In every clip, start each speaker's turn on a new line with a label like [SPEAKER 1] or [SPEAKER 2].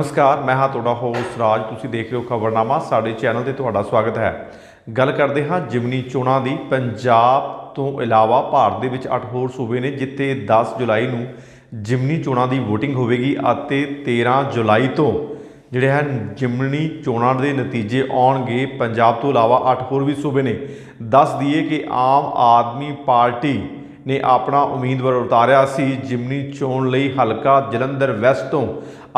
[SPEAKER 1] ਨਮਸਕਾਰ, ਮੈਂ ਹਾਂ ਤੁਹਾਡਾ ਹੋਸਟ ਰਾਜ। ਤੁਸੀਂ ਦੇਖ ਰਹੇ ਹੋ ਖਬਰਨਾਮਾ। ਸਾਡੇ ਚੈਨਲ ਤੇ ਤੁਹਾਡਾ ਸਵਾਗਤ ਹੈ। ਗੱਲ ਕਰਦੇ ਹਾਂ ਜਿਮਨੀ ਚੋਣਾਂ ਦੀ। ਪੰਜਾਬ ਤੋਂ ਇਲਾਵਾ ਭਾਰਤ ਦੇ ਵਿੱਚ 8 ਹੋਰ ਸੂਬੇ ਨੇ ਜਿੱਥੇ 10 ਜੁਲਾਈ ਨੂੰ ਜਿਮਨੀ ਚੋਣਾਂ ਦੀ VOTING ਹੋਵੇਗੀ ਅਤੇ 13 ਜੁਲਾਈ ਤੋਂ ਜਿਹੜੇ ਹਨ ਜਿਮਨੀ ਚੋਣਾਂ ਦੇ ਨਤੀਜੇ ਆਉਣਗੇ। ਪੰਜਾਬ ਤੋਂ ਇਲਾਵਾ 8 ਹੋਰ ਵੀ ਸੂਬੇ ਨੇ। ਦੱਸ ਦਈਏ ਕਿ ਆਮ ਆਦਮੀ ਪਾਰਟੀ ਨੇ ਆਪਣਾ ਉਮੀਦਵਾਰ ਉਤਾਰਿਆ ਸੀ। ਜਿਮਨੀ ਚੋਣ ਲਈ ਹਲਕਾ ਜਲੰਧਰ ਵੈਸਟ ਤੋਂ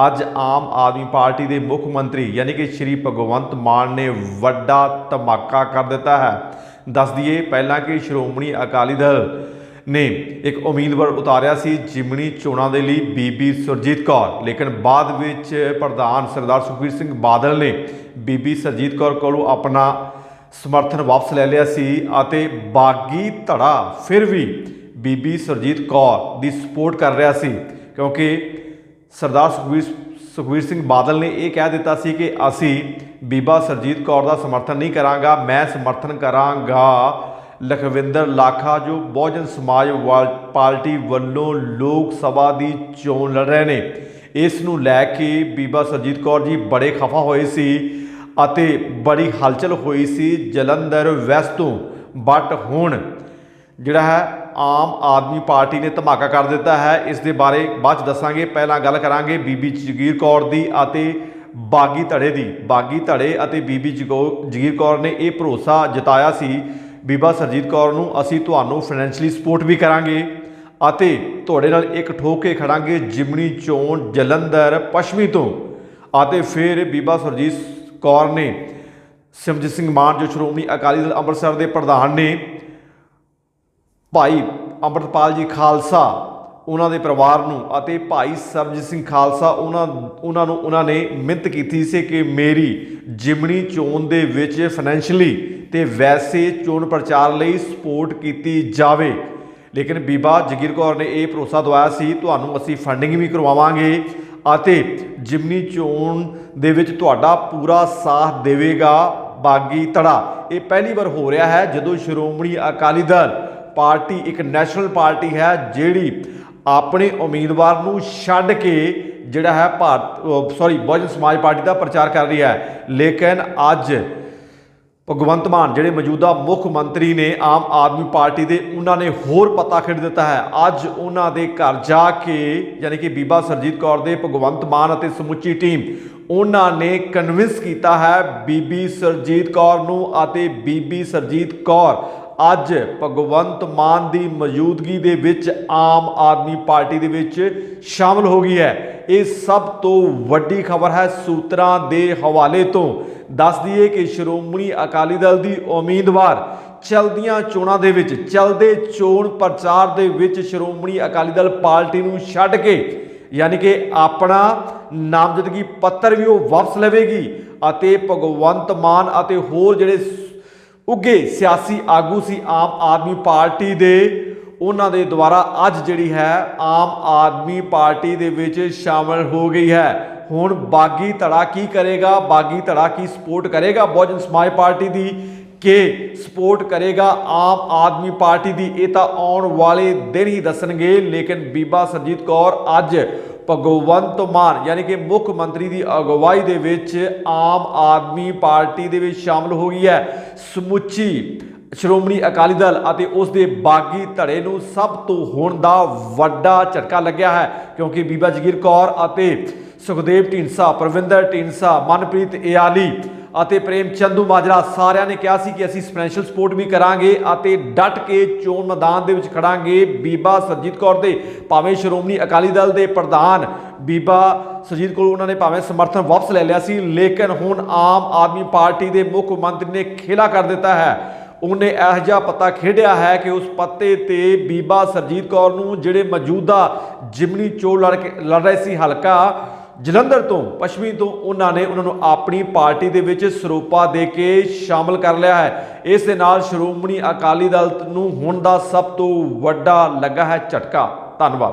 [SPEAKER 1] ਅੱਜ ਆਮ ਆਦਮੀ ਪਾਰਟੀ ਦੇ ਮੁੱਖ ਮੰਤਰੀ ਯਾਨੀ ਕਿ ਸ਼੍ਰੀ ਭਗਵੰਤ ਮਾਨ ਨੇ ਵੱਡਾ ਧਮਾਕਾ ਕਰ ਦਿੱਤਾ ਹੈ। ਦੱਸ ਦਈਏ ਪਹਿਲਾਂ ਕਿ ਸ਼੍ਰੋਮਣੀ ਅਕਾਲੀ ਦਲ ਨੇ ਇੱਕ ਉਮੀਦਵਾਰ ਉਤਾਰਿਆ ਸੀ ਜਿਮਣੀ ਚੋਣਾਂ ਦੇ ਲਈ ਬੀਬੀ ਸੁਰਜੀਤ ਕੌਰ। ਲੇਕਿਨ ਬਾਅਦ ਵਿੱਚ ਪ੍ਰਧਾਨ ਸਰਦਾਰ ਸੁਖਬੀਰ ਸਿੰਘ ਬਾਦਲ ਨੇ ਬੀਬੀ ਸਰਜੀਤ ਕੌਰ ਕੋਲੋਂ ਆਪਣਾ ਸਮਰਥਨ ਵਾਪਸ ਲੈ ਲਿਆ ਸੀ ਅਤੇ ਬਾਗੀ ਧੜਾ ਫਿਰ ਵੀ ਬੀਬੀ ਸਰਜੀਤ ਕੌਰ ਦੀ ਸਪੋਰਟ ਕਰ ਰਿਹਾ ਸੀ, ਕਿਉਂਕਿ ਸਰਦਾਰ ਸੁਖਬੀਰ ਸੁਖਬੀਰ ਸਿੰਘ ਬਾਦਲ ਨੇ ਇਹ ਕਹਿ ਦਿੱਤਾ ਸੀ ਕਿ ਅਸੀਂ ਬੀਬਾ ਸਰਜੀਤ ਕੌਰ ਦਾ ਸਮਰਥਨ ਨਹੀਂ ਕਰਾਂਗਾ, ਮੈਂ ਸਮਰਥਨ ਕਰਾਂਗਾ। ਲਖਵਿੰਦਰ ਲਾਖਾ, ਜੋ ਬਹੁਜਨ ਸਮਾਜ ਵਾਲ- ਪਾਰਟੀ ਵੱਲੋਂ ਲੋਕ ਸਭਾ ਦੀ ਚੋਣ ਲੜ ਰਹੇ ਨੇ, ਇਸ ਨੂੰ ਲੈ ਕੇ ਬੀਬਾ ਸਰਜੀਤ ਕੌਰ ਜੀ ਬੜੇ ਖਫਾ ਹੋਏ ਸੀ। ਅਤੇ ਬੜੀ ਹਲਚਲ ਹੋਈ ਸੀ, ਜਲੰਧਰ ਵੈਸਟ ਤੋਂ। ਬਟ ਹੁਣ ਜਿਹੜਾ ਹੈ, ਆਮ ਆਦਮੀ ਪਾਰਟੀ ਨੇ ਧਮਾਕਾ ਕਰ ਦਿੱਤਾ ਹੈ। ਇਸ ਦੇ ਬਾਰੇ ਬਾਅਦ 'ਚ ਦੱਸਾਂਗੇ। ਪਹਿਲਾਂ ਗੱਲ ਕਰਾਂਗੇ ਬੀਬੀ ਜਗੀਰ ਕੌਰ ਦੀ ਅਤੇ ਬਾਗੀ ਧੜੇ ਦੀ। ਬਾਗੀ ਧੜੇ ਅਤੇ ਬੀਬੀ ਜਗੋ- ਜਗੀਰ ਕੌਰ ਨੇ ਇਹ ਭਰੋਸਾ ਜਤਾਇਆ ਸੀ, ਬੀਬਾ ਸਰਜੀਤ ਕੌਰ ਨੂੰ, ਅਸੀਂ ਤੁਹਾਨੂੰ ਫਾਈਨੈਂਸ਼ਲੀ ਸਪੋਰਟ ਵੀ ਕਰਾਂਗੇ ਅਤੇ ਤੁਹਾਡੇ ਨਾਲ ਇੱਕ ਠੋਕ ਕੇ ਖੜਾਂਗੇ ਜਿਮਣੀ ਚੋਣ ਜਲੰਧਰ ਪੱਛਮੀ ਤੋਂ। ਅਤੇ ਫਿਰ ਬੀਬਾ ਸਰਜੀਤ ਕੌਰ ਨੇ ਸਿਮਰਜੀਤ ਸਿੰਘ ਮਾਨ, ਜੋ ਸ਼੍ਰੋਮਣੀ ਅਕਾਲੀ ਦਲ ਅੰਮ੍ਰਿਤਸਰ ਦੇ ਪ੍ਰਧਾਨ ਨੇ, ਭਾਈ ਅੰਮ੍ਰਿਤਪਾਲ ਜੀ ਖਾਲਸਾ, ਉਹਨਾਂ ਦੇ ਪਰਿਵਾਰ ਨੂੰ ਅਤੇ ਭਾਈ ਸਰਬਜੀਤ ਸਿੰਘ ਖਾਲਸਾ, ਉਹਨਾਂ ਉਹਨਾਂ ਨੂੰ, ਉਹਨਾਂ ਨੇ ਮਿਹਨਤ ਕੀਤੀ ਸੀ ਕਿ ਮੇਰੀ ਜਿਮਣੀ ਚੋਣ ਦੇ ਵਿੱਚ ਫਾਈਨੈਂਸ਼ਲੀ ਤੇ ਵੈਸੇ ਚੋਣ ਪ੍ਰਚਾਰ ਲਈ ਸਪੋਰਟ ਕੀਤੀ ਜਾਵੇ। ਲੇਕਿਨ ਬੀਬਾ ਜਗੀਰ ਕੌਰ ਨੇ ਇਹ ਭਰੋਸਾ ਦਵਾਇਆ ਸੀ, ਤੁਹਾਨੂੰ ਅਸੀਂ ਫੰਡਿੰਗ ਵੀ ਕਰਵਾਵਾਂਗੇ ਅਤੇ ਜਿਮਨੀ ਚੋਣ ਦੇ ਵਿੱਚ ਤੁਹਾਡਾ ਪੂਰਾ ਸਾਥ ਦੇਵੇਗਾ ਬਾਗੀ ਧੜਾ। ਇਹ ਪਹਿਲੀ ਵਾਰ ਹੋ ਰਿਹਾ ਹੈ ਜਦੋਂ ਸ਼੍ਰੋਮਣੀ ਅਕਾਲੀ ਦਲ ਪਾਰਟੀ, ਇੱਕ ਨੈਸ਼ਨਲ ਪਾਰਟੀ ਹੈ ਜਿਹੜੀ ਆਪਣੇ ਉਮੀਦਵਾਰ ਨੂੰ ਛੱਡ ਕੇ ਜਿਹੜਾ ਹੈ ਭਾਰਤ ਸੌਰੀ ਬਹੁਜਨ ਸਮਾਜ ਪਾਰਟੀ ਦਾ ਪ੍ਰਚਾਰ ਕਰ ਰਹੀ ਹੈ। ਲੇਕਿਨ ਅੱਜ ਭਗਵੰਤ ਮਾਨ, ਜਿਹੜੇ ਮੌਜੂਦਾ ਮੁੱਖ ਮੰਤਰੀ ਨੇ ਆਮ ਆਦਮੀ ਪਾਰਟੀ ਦੇ, ਉਹਨਾਂ ਨੇ ਹੋਰ ਪਤਾ ਖੇਡ ਦਿੱਤਾ ਹੈ। ਅੱਜ ਉਹਨਾਂ ਦੇ ਘਰ ਜਾ ਕੇ, ਯਾਨੀ ਕਿ ਬੀਬਾ ਸਰਜੀਤ ਕੌਰ ਦੇ, ਭਗਵੰਤ ਮਾਨ ਅਤੇ ਸਮੁੱਚੀ ਟੀਮ, ਉਹਨਾਂ ਨੇ ਕਨਵਿੰਸ ਕੀਤਾ ਹੈ ਬੀਬੀ ਸਰਜੀਤ ਕੌਰ ਨੂੰ ਅਤੇ ਬੀਬੀ ਸਰਜੀਤ ਕੌਰ ਅੱਜ ਭਗਵੰਤ ਮਾਨ ਦੀ ਮੌਜੂਦਗੀ ਦੇ ਵਿੱਚ ਆਮ ਆਦਮੀ ਪਾਰਟੀ ਦੇ ਵਿੱਚ ਸ਼ਾਮਲ ਹੋ ਗਈ ਹੈ। ਇਹ ਸਭ ਤੋਂ ਵੱਡੀ ਖਬਰ ਹੈ ਸੂਤਰਾਂ ਦੇ ਹਵਾਲੇ ਤੋਂ। ਦੱਸ ਦਈਏ ਕਿ ਸ਼੍ਰੋਮਣੀ ਅਕਾਲੀ ਦਲ ਦੀ ਉਮੀਦਵਾਰ ਚਲਦੀਆਂ ਚੋਣਾਂ ਦੇ ਵਿੱਚ, ਚਲਦੇ ਚੋਣ ਪ੍ਰਚਾਰ ਦੇ ਵਿੱਚ ਸ਼੍ਰੋਮਣੀ ਅਕਾਲੀ ਦਲ ਪਾਰਟੀ ਨੂੰ ਛੱਡ ਕੇ, ਯਾਨੀ ਕਿ ਆਪਣਾ ਨਾਮਜ਼ਦਗੀ ਪੱਤਰ ਵੀ ਉਹ ਵਾਪਸ ਲਵੇਗੀ ਅਤੇ ਭਗਵੰਤ ਮਾਨ ਅਤੇ ਹੋਰ ਜਿਹੜੇ ਉੱਗੇ ਸਿਆਸੀ ਆਗੂ ਸੀ ਆਮ ਆਦਮੀ ਪਾਰਟੀ ਦੇ। ਉਹਨਾਂ ਦੇ ਦੁਆਰਾ ਅੱਜ ਜਿਹੜੀ ਹੈ ਆਮ ਆਦਮੀ ਪਾਰਟੀ ਦੇ ਵਿੱਚ ਸ਼ਾਮਲ ਹੋ ਗਈ ਹੈ। ਹੁਣ ਬਾਗੀ ਧੜਾ ਕੀ ਕਰੇਗਾ? ਬਾਗੀ ਧੜਾ ਕੀ ਸਪੋਰਟ ਕਰੇਗਾ? ਬਹੁਜਨ ਸਮਾਜ ਪਾਰਟੀ ਦੀ ਕੇ ਸਪੋਰਟ ਕਰੇਗਾ ਆਮ ਆਦਮੀ ਪਾਰਟੀ ਦੀ। ਇਹ ਤਾਂ ਆਉਣ ਵਾਲੇ ਦਿਨ ਹੀ ਦੱਸਣਗੇ, ਲੇਕਿਨ ਬੀਬਾ ਸਰਜੀਤ ਕੌਰ ਅੱਜ ਭਗਵੰਤ ਮਾਨ, ਯਾਨੀ ਕਿ ਮੁੱਖ ਮੰਤਰੀ ਦੀ ਅਗਵਾਈ ਦੇ ਵਿੱਚ ਆਮ ਆਦਮੀ ਪਾਰਟੀ ਦੇ ਵਿੱਚ ਸ਼ਾਮਲ ਹੋ ਗਈ ਹੈ। ਸਮੁੱਚੀ ਸ਼੍ਰੋਮਣੀ ਅਕਾਲੀ ਦਲ ਅਤੇ ਉਸ ਦੇ ਬਾਗੀ ਧੜੇ ਨੂੰ ਸਭ ਤੋਂ ਹੋਣ ਦਾ ਵੱਡਾ ਝਟਕਾ ਲੱਗਿਆ ਹੈ, ਕਿਉਂਕਿ ਬੀਬਾ ਜਗੀਰ ਕੌਰ ਅਤੇ ਸੁਖਦੇਵ ਢੀਂਡਸਾ, ਪ੍ਰਵਿੰਦਰ ਢੀਂਡਸਾ, ਮਨਪ੍ਰੀਤ ਇਆਲੀ ਅਤੇ ਪ੍ਰੇਮ ਚੰਦੂ ਮਾਜਰਾ ਸਾਰਿਆਂ ਨੇ ਕਿਹਾ ਸੀ ਕਿ ਅਸੀਂ ਫਾਈਨੈਂਸ਼ੀਅਲ ਸਪੋਰਟ ਵੀ ਕਰਾਂਗੇ ਅਤੇ ਡਟ ਕੇ ਚੋਣ ਮੈਦਾਨ ਦੇ ਵਿੱਚ ਖੜਾਂਗੇ। ਬੀਬਾ ਸਰਜੀਤ ਕੌਰ ਦੇ ਭਾਵੇਂ ਸ਼੍ਰੋਮਣੀ ਅਕਾਲੀ ਦਲ ਦੇ ਪ੍ਰਧਾਨ ਬੀਬਾ ਸਰਜੀਤ ਕੋਲ ਉਹਨਾਂ ਨੇ ਭਾਵੇਂ ਸਮਰਥਨ ਵਾਪਸ ਲੈ ਲਿਆ ਸੀ, ਲੇਕਿਨ ਹੁਣ ਆਮ ਆਦਮੀ ਪਾਰਟੀ ਦੇ ਮੁੱਖ ਮੰਤਰੀ ਨੇ ਖੇਲਾ ਕਰ ਦਿੱਤਾ ਹੈ। ਉਹਨੇ ਇਹੋ ਜਿਹਾ ਪਤਾ ਖੇਡਿਆ ਹੈ ਕਿ ਉਸ ਪੱਤੇ ਤੇ ਬੀਬਾ ਸਰਜੀਤ ਕੌਰ ਨੂੰ ਜਿਹੜੇ ਮੌਜੂਦਾ ਜਿਮਨੀ ਚੋਣ ਲੜ ਕੇ ਲੜ ਰਹੇ ਸੀ ਹਲਕਾ ਜਲੰਧਰ ਤੋਂ, ਪੱਛਮੀ ਤੋਂ ਉਹਨਾਂ ਨੇ ਉਹਨਾਂ ਨੂੰ ਆਪਣੀ ਪਾਰਟੀ ਦੇ ਵਿੱਚ ਸਰੋਪਾ ਦੇ ਕੇ ਸ਼ਾਮਲ ਕਰ ਲਿਆ ਹੈ। ਇਸ ਦੇ ਨਾਲ ਸ਼੍ਰੋਮਣੀ ਅਕਾਲੀ ਦਲ ਨੂੰ ਹੁਣ ਦਾ ਸਭ ਤੋਂ ਵੱਡਾ ਲੱਗਾ ਹੈ ਝਟਕਾ। ਧੰਨਵਾਦ।